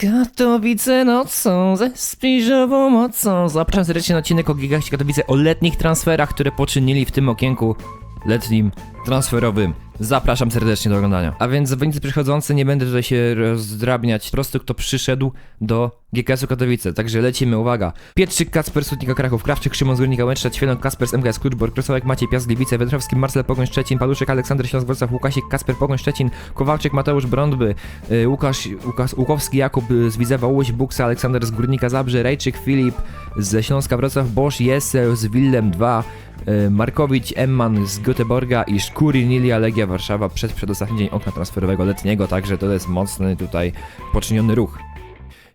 Katowice nocą, ze spiżową mocą. Zapraszam serdecznie na odcinek o Gigaście Katowice, o letnich transferach, które poczynili w tym okienku letnim transferowym. Zapraszam serdecznie do oglądania. A więc zawodnicy przychodzący, nie będę tutaj się rozdrabniać. Po prostu kto przyszedł do GKS-u Katowice. Także lecimy, uwaga. Pietrzyk, Kacper, Sutnika, Kraków, Krawczyk, Szymon, z Górnika, Łęczna, Ćwielon, Kasper z MGS, Kluczbork, Krosowek, Maciej, Piast, Gliwice, Wędrowski, Marcel, Pogoń, Szczecin, Paluszek, Aleksander, Śląsk, Wrocław, Łukasik, Kasper, Pogoń, Szczecin, Kowalczyk, Mateusz, Brądby, y, Łukasz, Łukasz Łukowski, Jakub y, z Widzewa, Łuś, Buksa, Aleksander z Górnika, Zabrze, Rejczyk, Filip ze Śląska, Wrocław, Bosch, Jesel z Willem 2, y, Markowicz, Emman z Göteborga i Szkuri, Nilia, Legia Warszawa przed przedostatni dzień okna transferowego letniego, także to jest mocny tutaj poczyniony ruch.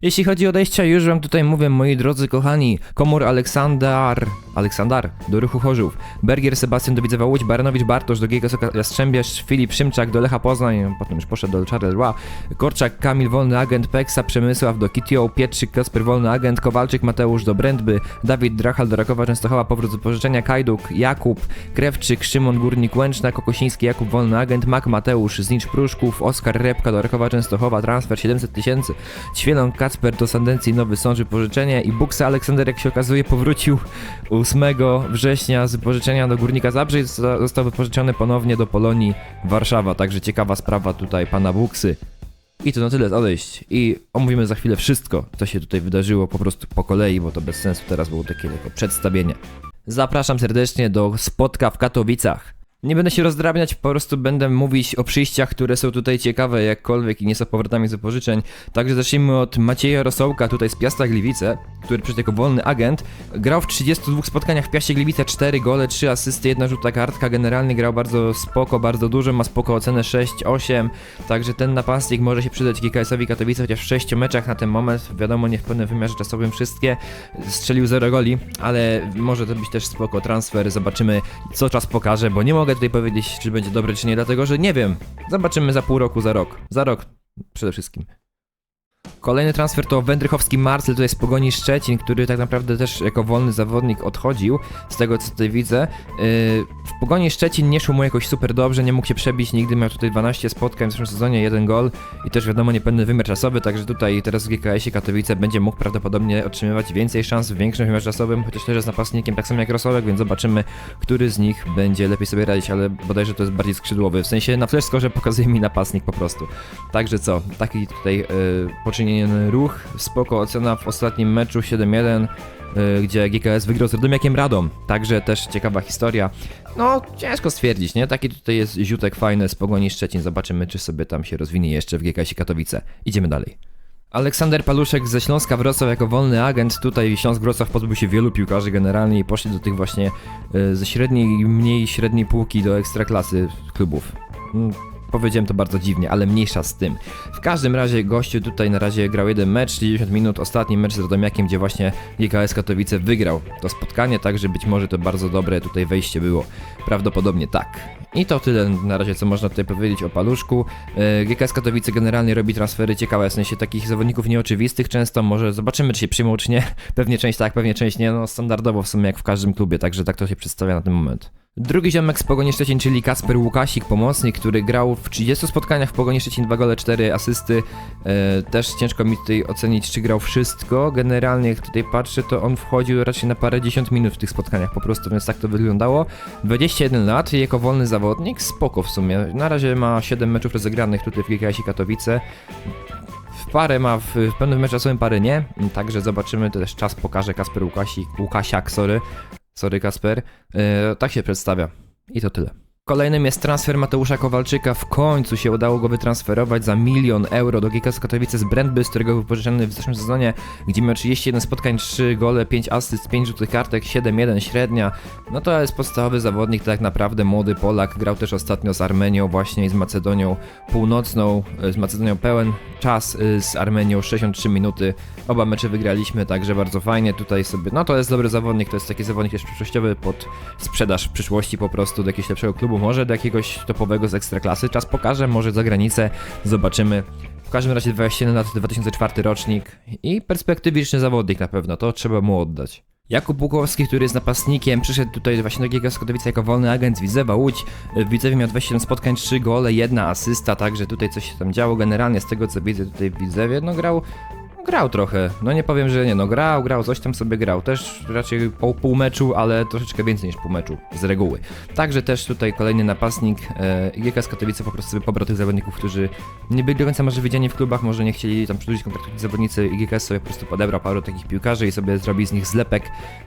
Jeśli chodzi o odejścia, już wam tutaj mówię, moi drodzy kochani. Komor Aleksandar, Aleksandar do ruchu Chorzów, Bergier Sebastian do Widzewa Łódź, Baranowicz Bartosz do Giga Jastrzębierz, Filip Szymczak do Lecha Poznań, potem już poszedł do Charleroi, Korczak Kamil Wolny Agent, Peksa Przemysław do Kitio, Pietrzyk Kasper Wolny Agent, Kowalczyk Mateusz do Brędby, Dawid Drachal do Rakowa Częstochowa, powrót do pożyczenia, Kajduk, Jakub, Krewczyk, Szymon Górnik Łęczna, Kokosiński, Jakub Wolny Agent, Mak Mateusz, Znicz Pruszków, Oskar Repka do Rakowa Częstochowa, transfer 700 tysięcy, Ćwielon Kacper do Sandencji, Nowy Sącz, pożyczenie i Buksa Aleksander, jak się okazuje, powrócił 8 września z pożyczenia do Górnika Zabrze i zosta- został wypożyczony ponownie do Polonii Warszawa, także ciekawa sprawa tutaj pana Buksy. I to na tyle odejść. I omówimy za chwilę wszystko, co się tutaj wydarzyło po prostu po kolei, bo to bez sensu teraz było takie tylko przedstawienie. Zapraszam serdecznie do spotka w Katowicach. Nie będę się rozdrabniać, po prostu będę mówić o przyjściach, które są tutaj ciekawe jakkolwiek i nie są powrotami z wypożyczeń. Także zacznijmy od Macieja Rosołka tutaj z Piasta Gliwice, który przyszedł jako wolny agent. Grał w 32 spotkaniach w Piaście Gliwice, 4 gole, 3 asysty, jedna rzuta kartka. Generalnie grał bardzo spoko, bardzo dużo, ma spoko ocenę 6-8. Także ten napastnik może się przydać GKS-owi Katowice, chociaż w 6 meczach na ten moment, wiadomo nie w pełnym wymiarze czasowym wszystkie, strzelił 0 goli, ale może to być też spoko transfer, zobaczymy co czas pokaże, bo nie mogę tutaj powiedzieć czy będzie dobry czy nie, dlatego że nie wiem. Zobaczymy za pół roku, za rok. Za rok przede wszystkim. Kolejny transfer to Wędrychowski Marcel, tutaj z Pogoni Szczecin, który tak naprawdę też jako wolny zawodnik odchodził, z tego co tutaj widzę. Yy, w Pogoni Szczecin nie szło mu jakoś super dobrze, nie mógł się przebić, nigdy miał tutaj 12 spotkań w zeszłym sezonie, jeden gol i też wiadomo niepewny wymiar czasowy, także tutaj teraz w GKS-ie Katowice będzie mógł prawdopodobnie otrzymywać więcej szans w większym wymiarze czasowym, chociaż też jest napastnikiem tak samo jak Rosołek, więc zobaczymy, który z nich będzie lepiej sobie radzić, ale bodajże to jest bardziej skrzydłowy, w sensie na fleszskorze pokazuje mi napastnik po prostu. Także co, taki tutaj yy, poczyniony ruch, spoko ocena w ostatnim meczu 7-1, yy, gdzie GKS wygrał z Radomiakiem Radom, także też ciekawa historia. No, ciężko stwierdzić, nie? Taki tutaj jest ziutek fajny z Pogoni Szczecin, zobaczymy czy sobie tam się rozwinie jeszcze w GKS Katowice. Idziemy dalej. Aleksander Paluszek ze Śląska Wrocław jako wolny agent. Tutaj Śląsk Wrocław pozbył się wielu piłkarzy generalnie i poszli do tych właśnie y, ze średniej mniej średniej półki do ekstraklasy klubów. Powiedziałem to bardzo dziwnie, ale mniejsza z tym. W każdym razie gościu tutaj na razie grał jeden mecz, 90 minut, ostatni mecz z Radomiakiem, gdzie właśnie GKS Katowice wygrał to spotkanie, także być może to bardzo dobre tutaj wejście było. Prawdopodobnie tak. I to tyle na razie, co można tutaj powiedzieć o Paluszku. E, GKS Katowice generalnie robi transfery ciekawe, w sensie takich zawodników nieoczywistych często, może zobaczymy, czy się przyjmą, czy nie. Pewnie część tak, pewnie część nie, no standardowo w sumie jak w każdym klubie, także tak to się przedstawia na ten moment. Drugi ziomek z Pogoni Szczecin, czyli Kasper Łukasik, pomocnik, który grał w 30 spotkaniach w Pogoni Szczecin, 2 gole, 4 asysty. E, też ciężko mi tutaj ocenić, czy grał wszystko. Generalnie jak tutaj patrzę, to on wchodził raczej na parę dziesiąt minut w tych spotkaniach po prostu, więc tak to wyglądało. 21 lat jako wolny zawodnik, spoko w sumie. Na razie ma 7 meczów rozegranych tutaj w GKS Katowice. W parę ma, w, w pełnym meczu czasowym pary nie, także zobaczymy, to też czas pokaże Kasper Łukasik, Łukasiak, sorry. Sorry Kasper. E, tak się przedstawia. I to tyle. Kolejnym jest transfer Mateusza Kowalczyka. W końcu się udało go wytransferować za milion euro do GKS Katowice z Brentby, z którego wypożyczony w zeszłym sezonie, gdzie miał 31 spotkań, 3 gole, 5 asyst, 5 rzutych kartek, 7-1 średnia. No to jest podstawowy zawodnik, tak naprawdę młody Polak. Grał też ostatnio z Armenią właśnie i z Macedonią Północną, e, z Macedonią pełen czas, e, z Armenią 63 minuty. Oba mecze wygraliśmy, także bardzo fajnie tutaj sobie. No to jest dobry zawodnik, to jest taki zawodnik też przyszłościowy pod sprzedaż w przyszłości po prostu do jakiegoś lepszego klubu, może do jakiegoś topowego z ekstraklasy. Czas pokaże, może za granicę, zobaczymy. W każdym razie 21 lat, 2004 rocznik i perspektywiczny zawodnik na pewno, to trzeba mu oddać. Jakub Bukowski, który jest napastnikiem, przyszedł tutaj właśnie do GKS Katowice jako wolny agent z Widzewa Łódź. W Widzewie miał 27 spotkań, 3 gole, jedna asysta, także tutaj coś się tam działo. Generalnie z tego co widzę tutaj w Widzewie, no grał grał trochę. No nie powiem, że nie, no grał, grał, coś tam sobie grał. Też raczej po pół meczu, ale troszeczkę więcej niż pół meczu z reguły. Także też tutaj kolejny napastnik e, GKS Katowice po prostu sobie pobrał tych zawodników, którzy nie byli do końca może widziani w klubach, może nie chcieli tam przedłużyć kontraktu zawodnicy i GKS sobie po prostu podebrał paru takich piłkarzy i sobie zrobi z nich zlepek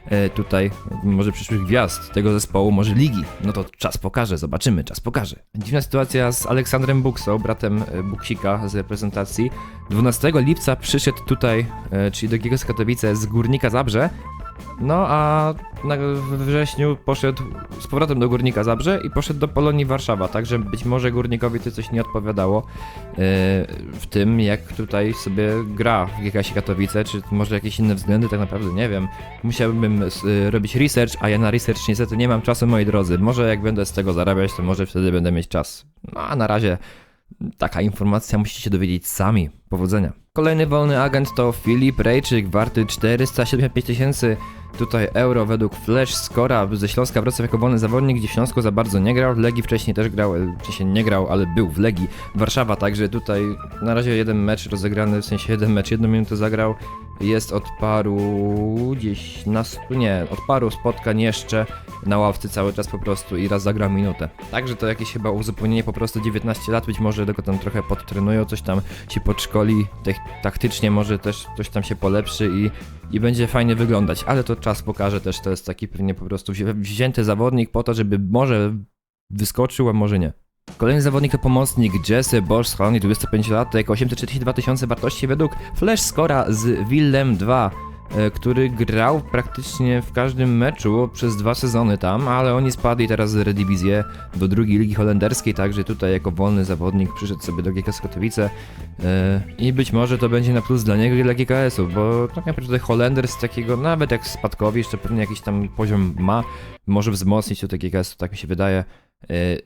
e, tutaj może przyszłych gwiazd tego zespołu, może ligi. No to czas pokaże, zobaczymy, czas pokaże. Dziwna sytuacja z Aleksandrem Buksą, bratem e, Buksika z reprezentacji. 12 lipca przyszedł tutaj, e, czyli do GKS Katowice z Górnika Zabrze, no a we wrześniu poszedł z powrotem do Górnika Zabrze i poszedł do Polonii Warszawa, także być może Górnikowi to coś nie odpowiadało e, w tym, jak tutaj sobie gra w GKS Katowice, czy może jakieś inne względy, tak naprawdę nie wiem. Musiałbym e, robić research, a ja na research niestety nie mam czasu, moi drodzy. Może jak będę z tego zarabiać, to może wtedy będę mieć czas. No a na razie Taka informacja musicie się dowiedzieć sami. Powodzenia. Kolejny wolny agent to Filip Rejczyk, warty 475 tysięcy. Tutaj euro według Flash Scora ze Śląska wraca jako wolny zawodnik, gdzie w Śląsku za bardzo nie grał, w Legii wcześniej też grał, e, w sensie nie grał, ale był w Legii. Warszawa także tutaj na razie jeden mecz rozegrany, w sensie jeden mecz, jedną minutę zagrał, jest od paru gdzieś nastu, nie, od paru spotkań jeszcze na ławce cały czas po prostu i raz zagrał minutę. Także to jakieś chyba uzupełnienie po prostu 19 lat, być może tylko tam trochę podtrenują, coś tam się podszkoli, tak- taktycznie może też coś tam się polepszy i, i będzie fajnie wyglądać, ale to czas pokaże też, to jest taki pewnie po prostu wzi- wzięty zawodnik po to, żeby może wyskoczył, a może nie. Kolejny zawodnik to pomocnik Jesse Borschon, 25 lat, 842 tysiące wartości według Flash Scora z Willem 2 e, który grał praktycznie w każdym meczu przez dwa sezony tam, ale oni spadli teraz z Redivizję do drugiej ligi holenderskiej, także tutaj jako wolny zawodnik przyszedł sobie do GKS Katowice e, i być może to będzie na plus dla niego i dla GKS-u, bo tak naprawdę Holender z takiego, nawet jak spadkowi, jeszcze pewnie jakiś tam poziom ma, może wzmocnić tutaj GKS-u, tak mi się wydaje,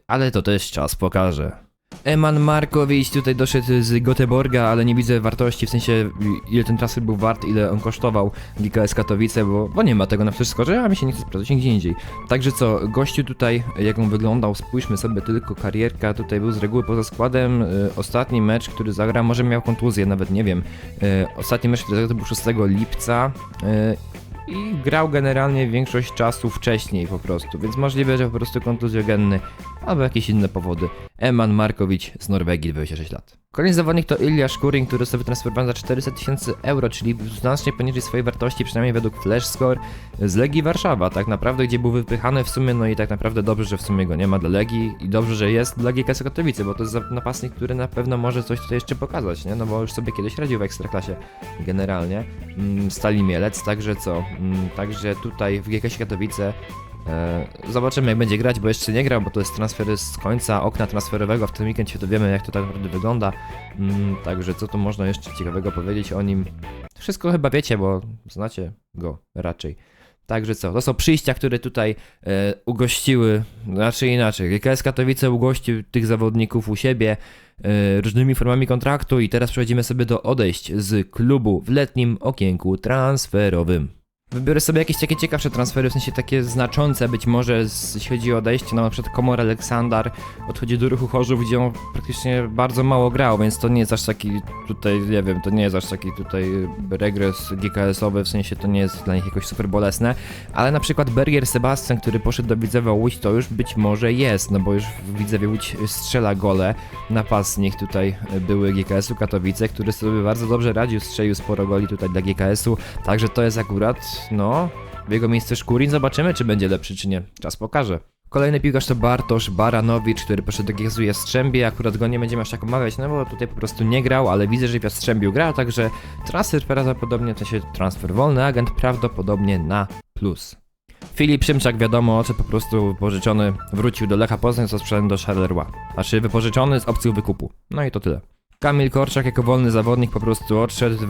ale to też czas pokaże. Eman Markowicz tutaj doszedł z Göteborga, ale nie widzę wartości, w sensie ile ten transfer był wart, ile on kosztował GKS Katowice, bo, bo nie ma tego na wszystko, że a mi się nie chce sprawdzać nigdzie indziej. Także co, gościu tutaj, jak on wyglądał, spójrzmy sobie tylko, karierka tutaj był z reguły poza składem, y, ostatni mecz, który zagrał, może miał kontuzję, nawet nie wiem, y, ostatni mecz, który zagrał to był 6 lipca, y, i grał generalnie większość czasu wcześniej po prostu, więc możliwe, że po prostu kontuzjogenny albo jakieś inne powody. Eman Markowicz z Norwegii, 26 lat. Kolejny zawodnik to Ilya Szkurin, który został wytransferowany za 400 tysięcy euro, czyli znacznie poniżej swojej wartości, przynajmniej według Flash Score z Legii Warszawa, tak naprawdę, gdzie był wypychany w sumie, no i tak naprawdę dobrze, że w sumie go nie ma dla Legii i dobrze, że jest dla GKS Katowice, bo to jest napastnik, który na pewno może coś tutaj jeszcze pokazać, nie? No bo już sobie kiedyś radził w Ekstraklasie generalnie, mm, Stali Mielec, także co, mm, także tutaj w GKS Katowice Zobaczymy jak będzie grać, bo jeszcze nie grał, bo to jest transfer z końca okna transferowego, w tym weekend się dowiemy jak to tak naprawdę wygląda. Mm, Także co tu można jeszcze ciekawego powiedzieć o nim? Wszystko chyba wiecie, bo znacie go raczej. Także co, to są przyjścia, które tutaj e, ugościły, znaczy inaczej, GKS Katowice ugościł tych zawodników u siebie e, różnymi formami kontraktu i teraz przechodzimy sobie do odejść z klubu w letnim okienku transferowym. Wybiorę sobie jakieś takie ciekawsze transfery, w sensie takie znaczące być może, z- jeśli chodzi o odejście, no na przykład Komor Aleksandar odchodzi do ruchu Chorzów, gdzie on praktycznie bardzo mało grał, więc to nie jest aż taki tutaj, nie wiem, to nie jest aż taki tutaj regres GKS-owy, w sensie to nie jest dla nich jakoś super bolesne, ale na przykład Berger Sebastian, który poszedł do Widzewa Łódź, to już być może jest, no bo już w Widzewie Łódź strzela gole, napastnik tutaj były GKS-u Katowice, który sobie bardzo dobrze radził, strzelił sporo goli tutaj dla GKS-u, także to jest akurat, no, w jego miejsce Szkurin, zobaczymy czy będzie lepszy czy nie, czas pokaże. Kolejny piłkarz to Bartosz Baranowicz, który poszedł do GKS-u Jastrzębie, akurat go nie będziemy aż tak omawiać, no bo tutaj po prostu nie grał, ale widzę, że w Jastrzębiu grał, także transfer prawdopodobnie, w sensie transfer wolny, agent prawdopodobnie na plus. Filip Szymczak wiadomo, że po prostu pożyczony wrócił do Lecha Poznań, co sprzedany do Charleroi. Znaczy wypożyczony z opcją wykupu. No i to tyle. Kamil Korczak jako wolny zawodnik po prostu odszedł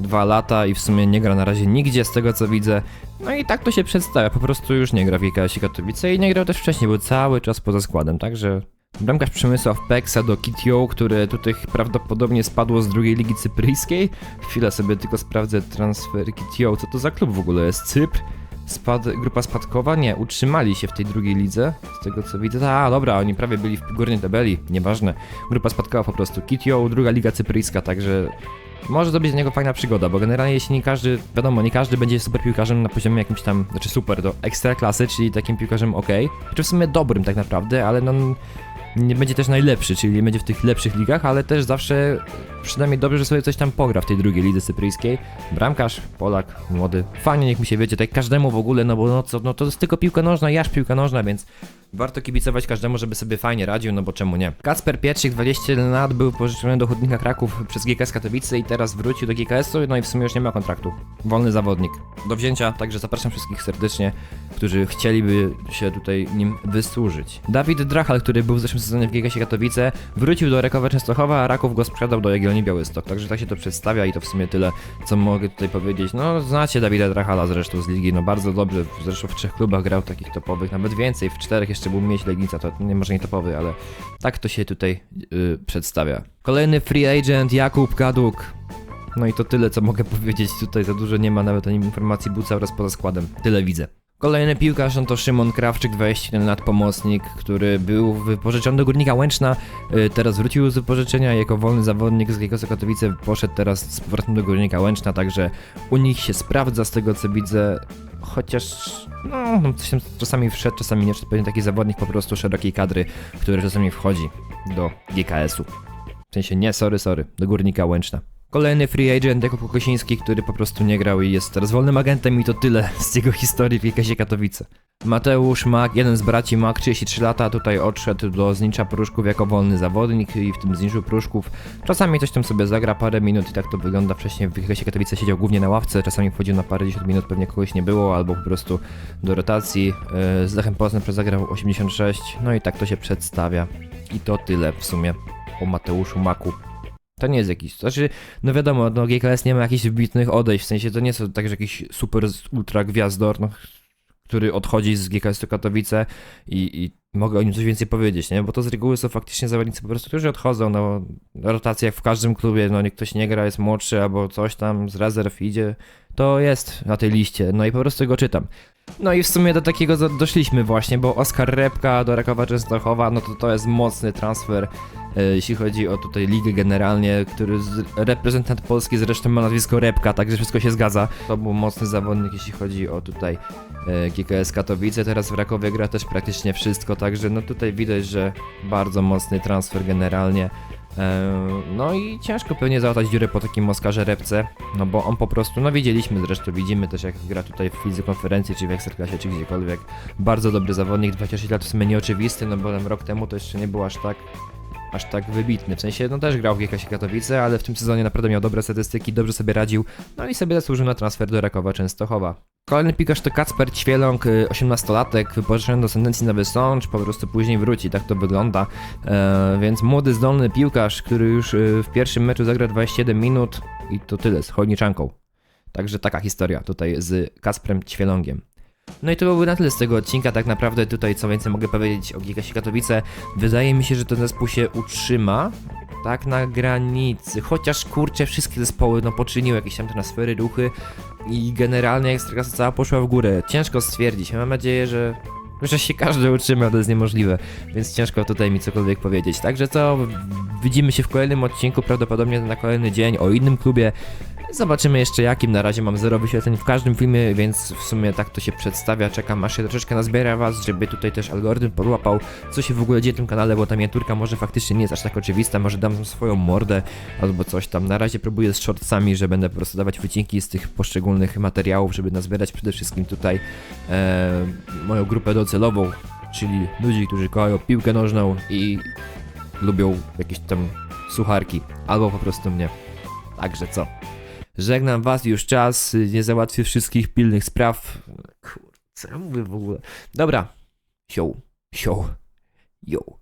22 lata i w sumie nie gra na razie nigdzie z tego co widzę. No i tak to się przedstawia, po prostu już nie gra w GKS Katowice i nie grał też wcześniej, był cały czas poza składem, także Bramkarz Przemysław Peksa do Kitio, które tutaj prawdopodobnie spadło z drugiej ligi cypryjskiej. Chwilę sobie tylko sprawdzę transfer Kitio. Co to za klub w ogóle jest? Cypr? Spad, grupa spadkowa? Nie, utrzymali się w tej drugiej lidze. Z tego co widzę. A, dobra, oni prawie byli w górnej tabeli. Nieważne. Grupa spadkowa po prostu. Kitio, druga liga cypryjska, także może to być dla niego fajna przygoda, bo generalnie jeśli nie każdy, wiadomo, nie każdy będzie super piłkarzem na poziomie jakimś tam, znaczy super, do ekstra klasy, czyli takim piłkarzem ok, czy w sumie dobrym tak naprawdę, ale no nie będzie też najlepszy, czyli nie będzie w tych lepszych ligach, ale też zawsze przynajmniej dobrze, że sobie coś tam pogra w tej drugiej lidze cypryjskiej. Bramkarz, Polak, młody, fajnie niech mi się wiecie, tak każdemu w ogóle, no bo no co, no to jest tylko piłka nożna, jaż piłka nożna, więc warto kibicować każdemu, żeby sobie fajnie radził, no bo czemu nie. Kacper Pietrzyk, 21 lat, był pożyczony do Chudnika Kraków przez GKS Katowice i teraz wrócił do GKS-u, no i w sumie już nie ma kontraktu. Wolny zawodnik do wzięcia, także zapraszam wszystkich serdecznie, którzy chcieliby się tutaj nim wysłużyć. Dawid Drachal, który był w zeszłym sezonie w GKS Katowice, wrócił do Rakowa Częstochowa, a Raków go sprzedał do Jagiellonii Białystok, także tak się to przedstawia i to w sumie tyle, co mogę tutaj powiedzieć. No, znacie Dawida Drachala zresztą z ligi, no bardzo dobrze, zresztą w trzech klubach grał takich topowych, nawet więcej, w czterech jeszcze był mieć Legnica, to nie może nie topowy, ale tak to się tutaj yy, przedstawia. Kolejny free agent Jakub Kaduk. No i to tyle, co mogę powiedzieć tutaj, za dużo nie ma nawet ani informacji, był cały poza składem. Tyle widzę. Kolejny piłkarz to Szymon Krawczyk, 21 lat, pomocnik, który był wypożyczony do Górnika Łęczna, y, teraz wrócił z wypożyczenia jako wolny zawodnik z Giekosy Katowice, poszedł teraz z powrotem do Górnika Łęczna, także u nich się sprawdza z tego co widzę, chociaż no, no czasami wszedł, czasami nie, czy pewnie taki zawodnik po prostu szerokiej kadry, który czasami wchodzi do GKS-u. W sensie nie, sorry, sorry, do Górnika Łęczna. Kolejny free agent Jakub Kokosiński, który po prostu nie grał i jest teraz wolnym agentem i to tyle z jego historii w GKS Katowice. Mateusz Mak, jeden z braci Mak, 33 lata, tutaj odszedł do Znicza Pruszków jako wolny zawodnik i w tym Zniczu Pruszków czasami coś tam sobie zagra parę minut i tak to wygląda. Wcześniej w GKS Katowice siedział głównie na ławce, czasami wchodził na parę dziesiąt minut, pewnie kogoś nie było, albo po prostu do rotacji. Yy, Z Lechem Poznań zagrał 86, no i tak to się przedstawia. I to tyle w sumie o Mateuszu Maku. To nie jest jakiś. Znaczy, no wiadomo, no GKS nie ma jakichś wybitnych odejść, w sensie to nie są tak, że jakiś super ultra gwiazdor, no, który odchodzi z GKS do Katowice i, i mogę o nim coś więcej powiedzieć, nie? Bo to z reguły są faktycznie zawodnicy po prostu, którzy odchodzą, no rotacja jak w każdym klubie, no ktoś nie gra, jest młodszy albo coś tam z rezerw idzie, to jest na tej liście, no i po prostu go czytam. No i w sumie do takiego doszliśmy właśnie, bo Oskar Repka do Rakowa Częstochowa, no to to jest mocny transfer, e, jeśli chodzi o tutaj ligę generalnie, który z, reprezentant Polski zresztą ma nazwisko Repka, także wszystko się zgadza. To był mocny zawodnik, jeśli chodzi o tutaj e, GKS Katowice, teraz w Rakowie gra też praktycznie wszystko, także no tutaj widać, że bardzo mocny transfer generalnie. E, No i ciężko pewnie załatać dziurę po takim Oskarze Repce, no bo on po prostu, no widzieliśmy zresztą, widzimy też jak gra tutaj w fizy konferencji, czy w Ekstraklasie, czy gdziekolwiek. Bardzo dobry zawodnik, 26 lat w sumie nieoczywisty, no bo rok temu to jeszcze nie był aż tak aż tak wybitny. W sensie, no też grał w GKS Katowice, ale w tym sezonie naprawdę miał dobre statystyki, dobrze sobie radził, no i sobie zasłużył na transfer do Rakowa Częstochowa. Kolejny piłkarz to Kacper Ćwieląg, y, 18-latek, wypożyczony do Sentencji na Wysącz, po prostu później wróci, tak to wygląda. E, więc młody, zdolny piłkarz, który już y, w pierwszym meczu zagra 27 minut i to tyle, z Chojniczanką. Także taka historia tutaj z Kacprem Ćwielągiem. No i to byłoby na tyle z tego odcinka, tak naprawdę tutaj co więcej mogę powiedzieć o GKS Katowice. Wydaje mi się, że ten zespół się utrzyma, tak na granicy, chociaż kurczę, wszystkie zespoły no poczyniły jakieś tam transfery, ruchy i generalnie Ekstraklasa cała poszła w górę. Ciężko stwierdzić, mam nadzieję, że że się każdy utrzyma, to jest niemożliwe, więc ciężko tutaj mi cokolwiek powiedzieć. Także co, widzimy się w kolejnym odcinku, prawdopodobnie na kolejny dzień o innym klubie. Zobaczymy jeszcze jakim, na razie mam zero wyświetleń w każdym filmie, więc w sumie tak to się przedstawia, czekam aż się troszeczkę nazbiera was, żeby tutaj też algorytm podłapał, co się w ogóle dzieje w tym kanale, bo ta miniaturka może faktycznie nie jest aż tak oczywista, może dam swoją mordę albo coś tam. Na razie próbuję z shortsami, że będę po prostu dawać wycinki z tych poszczególnych materiałów, żeby nazbierać przede wszystkim tutaj e, moją grupę docelową, czyli ludzi, którzy kochają piłkę nożną i lubią jakieś tam sucharki, albo po prostu mnie. Także co? Żegnam was, już czas, nie załatwię wszystkich pilnych spraw. Kurczę, co ja mówię w ogóle? Dobra, sioł, sioł, yo.